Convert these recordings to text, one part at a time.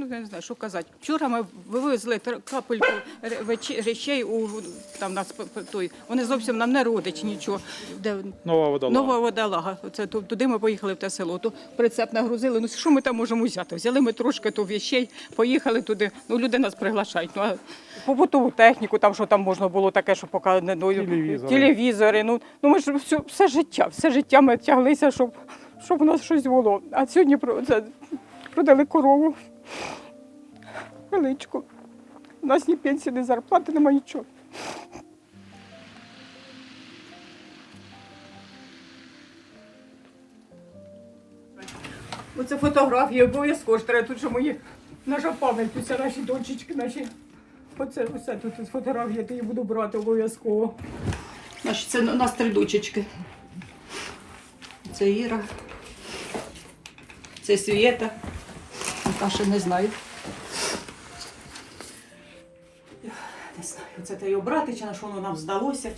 Ну, я не знаю, що казати. Вчора ми вивезли капельку ре- речей у там нас той. Вони зовсім нам не родичі нічого. Де Нова водолага. нова водолага. Ту- туди ми поїхали в те село. То прицеп нагрузили. Ну що ми там можемо взяти? Взяли ми трошки то вещей, поїхали туди. Ну люди нас приглашають. Ну а побутову техніку, там що там можна було таке, що поки не ну, Телевізори. телевізори. Ну ну ми ж все, все життя, все життя ми тяглися, щоб, щоб у нас щось було. А сьогодні про це продали корову величку. У нас ні пенсії, ні зарплати, немає нічого. Оце фотографії обов'язково ж треба тут, що мої наша пам'ять, це наші дочечки, наші. Оце все тут фотографії, я буду брати обов'язково. Наші, це у нас три дочечки. Це Іра. Це Свєта. Наташа не знаю. Не знаю, це та його братича, на що воно нам здалося.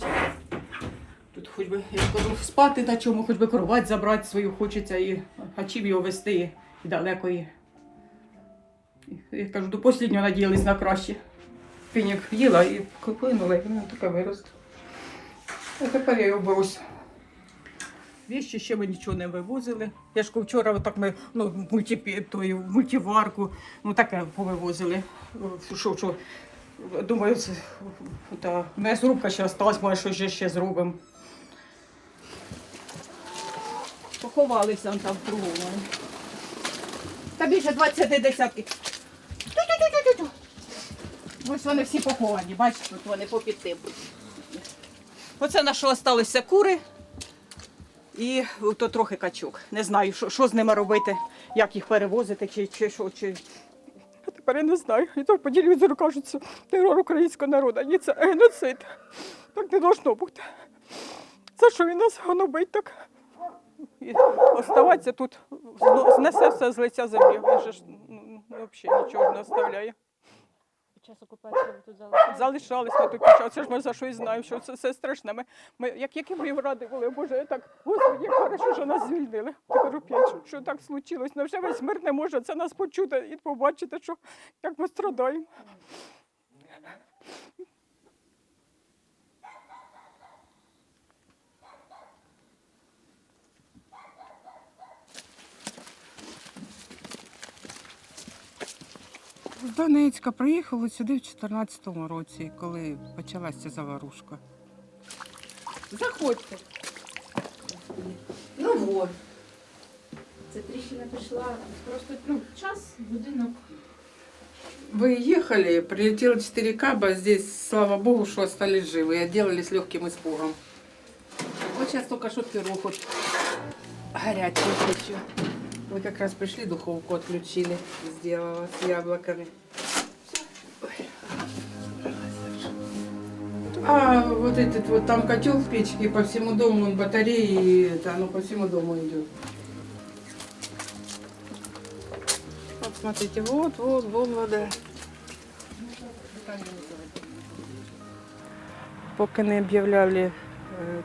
Тут хоч би, я кажу, спати на чому, хоч би кровать забрати свою хочеться і чим його вести і далеко. І, я кажу, до останнього надіялись на краще. Фінік їла і клинула, і воно таке виросте. А тепер я його борусь. Віщі ще ми нічого не вивозили. Я ж вчора отак ми ну, той, в мультиварку, ну таке повивозили. О, Що, що, думаю, це, та, м'ясорубка ще осталась, може, щось ще, ще зробимо. Поховалися там в другому. Та більше 20 десятки. Ось вони всі поховані, бачите, тут вони попід тим. Оце на що залишилися кури і то трохи качок. Не знаю, що, що з ними робити, як їх перевозити, чи, чи що. Чи... А тепер я не знаю. І то по телевізору кажуть, це терор українського народу. Ні, це геноцид. Так не должно бути. За що він нас гнобить так? І оставатися тут, знесе все з лиця землі. Він же ж ну, взагалі нічого не оставляє. Час окупації ви тут залишилися? Залишались на під час. Це ж ми за щось знаємо, що це все страшне. Ми, ми, як, які ми ради були, Боже, я так, Господи, як хорошо, що нас звільнили. Тепер «П'ять, що, що так случилось. Невже весь мир не може це нас почути і побачити, що як ми страдаємо. З Донецька приїхали сюди в 2014 році, коли почалася заварушка. Заходьте. Ну вот. Це тріщина пішла. Просто ну, час, будинок. Выехали, прилетело 4 каба, здесь, слава богу, что остались живы, и отделались легким испугом. Вот сейчас только что пирог вот горячий еще. Мы как раз пришли, духовку отключили, сделала с яблоками. Ой. А вот этот вот там котел в печке, по всему дому он батареи, и это, оно по всему дому идет. Вот смотрите, вот, вот, вот вода. Поки не об'являли е,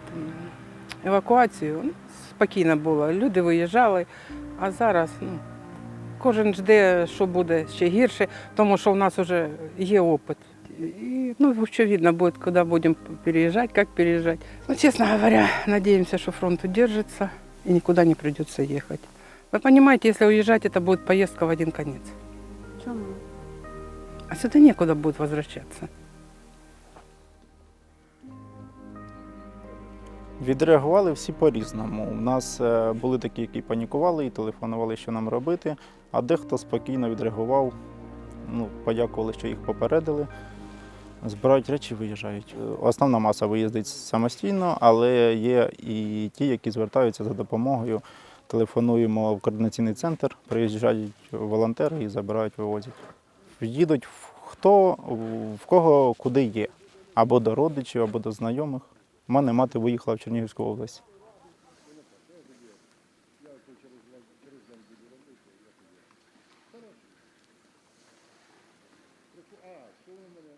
там, евакуацію, ну, спокійно було. Люди виїжджали, А зараз ну, кожен жде, що буде ще гірше, тому що в нас вже є опит. І, ну, що видно буде, куди будемо переїжджати, як переїжджати. Ну, чесно говоря, надіємося, що фронт удержиться і нікуди не придеться їхати. Ви розумієте, якщо уїжджати, це буде поїздка в один кінець. Чому? А сюда некуда будет возвращаться. Відреагували всі по-різному. У нас е, були такі, які панікували і телефонували, що нам робити, а дехто спокійно відреагував, ну, подякували, що їх попередили. Збирають речі, виїжджають. Основна маса виїздить самостійно, але є і ті, які звертаються за допомогою. Телефонуємо в координаційний центр, приїжджають волонтери і забирають, вивозять. Їдуть хто в кого куди є, або до родичів, або до знайомих. У мене мати виїхала в Чернігівську область. А, що ви мене?